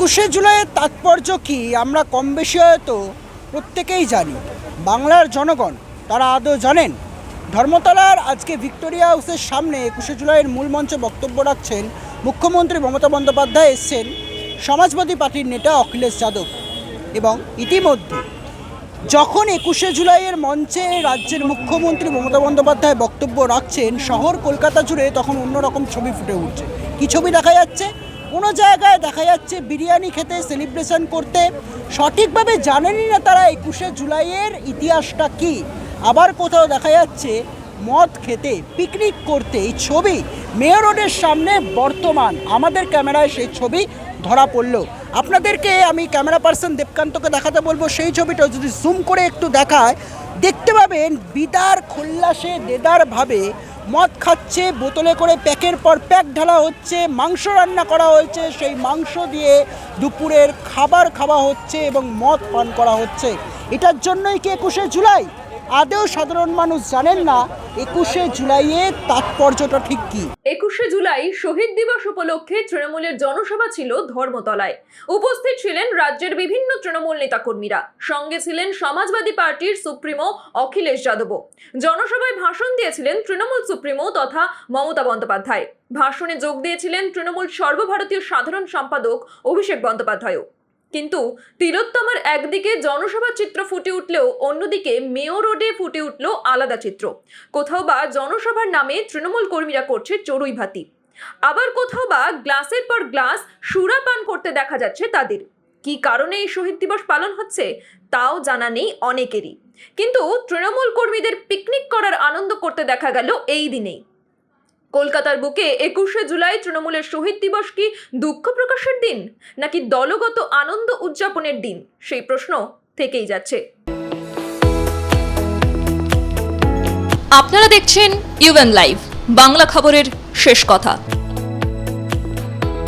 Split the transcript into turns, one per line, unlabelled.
একুশে জুলাইয়ের তাৎপর্য কি আমরা কম বেশি হয়তো প্রত্যেকেই জানি। বাংলার জনগণ, তারা আদৌ জানেন? ধর্মতলার আজকে ভিক্টোরিয়া হাউসের সামনে একুশে জুলাইয়ের মূল মঞ্চে বক্তব্য রাখছেন মুখ্যমন্ত্রী মমতা বন্দ্যোপাধ্যায় এসছেন সমাজবাদী পার্টির নেতা অখিলেশ যাদব এবং ইতিমধ্যে যখন একুশে জুলাইয়ের মঞ্চে রাজ্যের মুখ্যমন্ত্রী মমতা বন্দ্যোপাধ্যায় বক্তব্য রাখছেন, শহর কলকাতা জুড়ে তখন অন্যরকম ছবি ফুটে উঠছে। কি ছবি দেখা যাচ্ছে? কোনো জায়গায় দেখা যাচ্ছে বিরিয়ানি খেতে সেলিব্রেশন করতে। সঠিকভাবে জানেনই না তারা একুশে জুলাইয়ের ইতিহাসটা কি। আবার কোথাও দেখা যাচ্ছে মদ খেতে পিকনিক করতে এই ছবি মেয়র রোডের সামনে বর্তমান। আমাদের ক্যামেরায় সেই ছবি ধরা পড়ল। আপনাদেরকে আমি ক্যামেরা পার্সন দেবকান্তকে দেখাতে বলব, সেই ছবিটা যদি জুম করে একটু দেখায়, দেখতে পাবেন বিদার, খোল্লাসে, দেদারভাবে মদ খাচ্ছে, বোতলে করে প্যাকের পর প্যাক ঢালা হচ্ছে, মাংস রান্না করা হয়েছে, সেই মাংস দিয়ে দুপুরের খাবার খাওয়া হচ্ছে এবং মদ পান করা হচ্ছে। এটার জন্যই কি একুশে জুলাই? আদেও সাধারণ মানুষ জানেন না একুশে জুলাইয়ের তাৎপর্যটা ঠিক কী।
একুশে জুলাই শহীদ দিবস উপলক্ষে তৃণমূলের জনসভা ছিল ধর্মতলায়। উপস্থিত ছিলেন রাজ্যের বিভিন্ন তৃণমূল নেতাকর্মীরা। সঙ্গে ছিলেন সমাজবাদী পার্টির সুপ্রিমো অখিলেশ যাদবও। জনসভায় ভাষণ দিয়েছিলেন তৃণমূল সুপ্রিমো তথা মমতা বন্দ্যোপাধ্যায়। ভাষণে যোগ দিয়েছিলেন তৃণমূল সর্বভারতীয় সাধারণ সম্পাদক অভিষেক বন্দ্যোপাধ্যায়ও। কিন্তু তিলোত্তমার একদিকে জনসভার চিত্র ফুটে উঠলেও অন্যদিকে মেয়ো রোডে ফুটে উঠল আলাদা চিত্র। কোথাও বা জনসভার নামে তৃণমূল কর্মীরা করছে চড়ুই ভাতি। আবার কোথাও বা গ্লাসের পর গ্লাস সুরা পান করতে দেখা যাচ্ছে তাদের। কি কারণে এই শহীদ দিবস পালন হচ্ছে, তাও জানা নেই অনেকেরই। কিন্তু তৃণমূল কর্মীদের পিকনিক করার আনন্দ করতে দেখা গেল এই দিনেই। কলকাতার বুকে একুশে জুলাই তৃণমূলের শহীদ দিবস কি দুঃখ প্রকাশের দিন, নাকি দলগত আনন্দ উদযাপনের দিন? সেই প্রশ্ন থেকেই যাচ্ছে।
আপনারা দেখছেন ইউএন লাইভ বাংলা খবরের শেষ কথা।